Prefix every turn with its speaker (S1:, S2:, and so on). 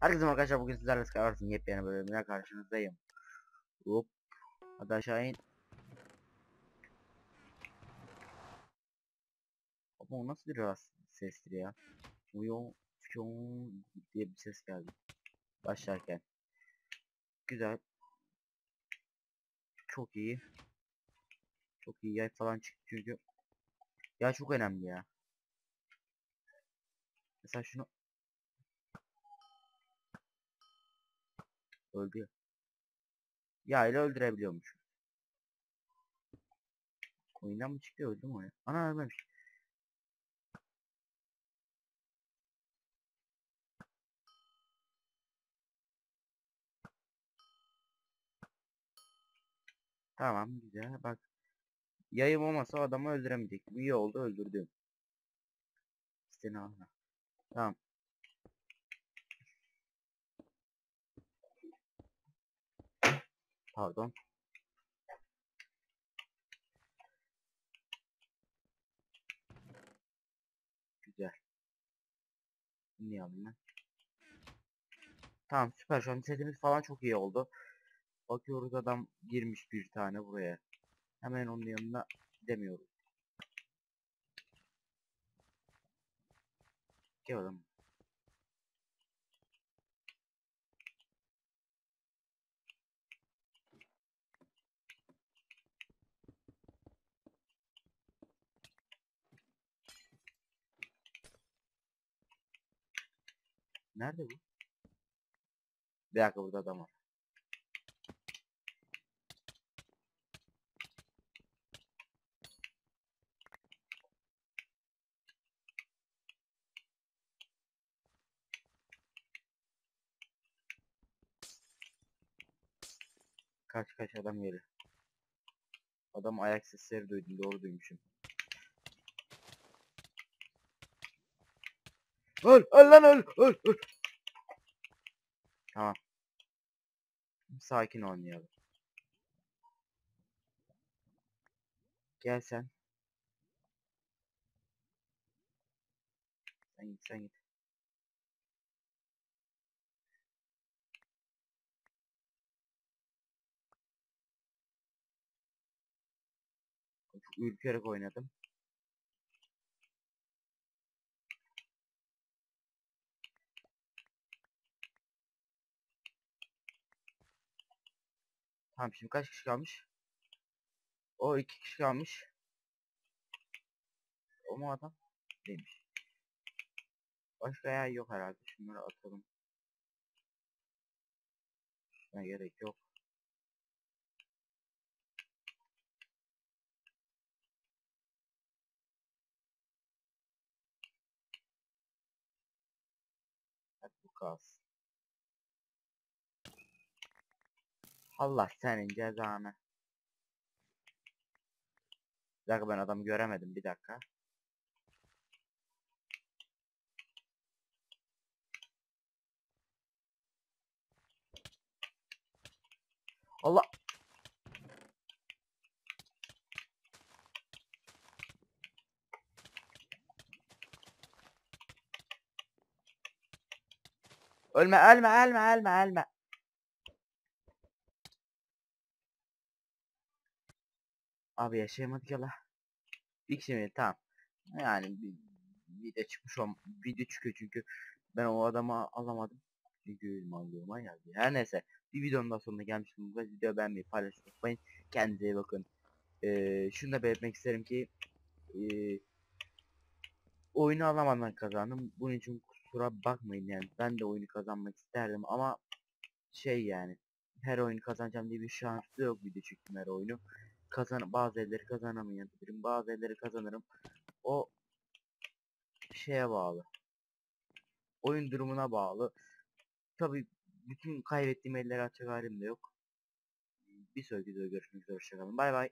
S1: Herkese arkadaşlar bugün sizlerle Skywars'ın yepyeni bölümüne karşınızdayım. Hop. Hadi aşağı in. Ama o nasıl bir rahatsız sestir ya. Uyon, fiyon diye bir ses geldi. Başlarken. Güzel. Çok iyi. Çok iyi yay falan çıktı çünkü. Ya çok önemli ya. Mesela şunu Öldü ya. Ya ile öldürebiliyormuş. Oyundan mı çıktı öldü mü o ya? Ana ölmemiş. Tamam güzel bak. Yayım olmasa adamı öldüremeyecektim. İyi oldu öldürdüm. Seni alma. Tamam. Pardon. Güzel. Niye aldım ben? Tamam süper şu an setimiz falan çok iyi oldu. Bakıyoruz adam girmiş bir tane buraya. Hemen onun yanına gidemiyoruz. Gel oğlum. Nerede bu? Bir dakika burada adam var. Kaç kaç adam geliyor. Adam ayak sesleri duydum doğru duymuşum. Öl öl lan öl öl öl. Tamam. Sakin oynayalım. Gel sen. Sen git sen git. Çok ürkerek oynadım. Tamam şimdi kaç kişi kalmış? O iki kişi kalmış. O mu adam? Değilmiş. Başka yer yok herhalde. Şunları atalım. Şuna gerek yok. Hadi bu kalsın. Allah senin cezanı. Bir dakika ben adamı göremedim bir dakika. Allah. Ölme ölme ölme ölme ölme. Abi yaşayamadık ya la. Bir kişi mi? Tamam. Yani video çıkmış o video çıkıyor çünkü ben o adamı alamadım. Çünkü mağduruma geldi. Her neyse bir videonun daha sonuna gelmiştim. Bu video beğenmeyi paylaşmayı unutmayın. Kendinize iyi bakın. Ee, şunu da belirtmek isterim ki ee, oyunu alamadan kazandım. Bunun için kusura bakmayın yani. Ben de oyunu kazanmak isterdim ama şey yani her oyunu kazanacağım diye bir şans da yok video çektim her oyunu kazan bazı elleri kazanamayabilirim bazı elleri kazanırım. O şeye bağlı. Oyun durumuna bağlı. Tabi bütün kaybettiğim elleri açacak halim de yok. Bir sonraki videoda görüşmek üzere hoşçakalın bay bay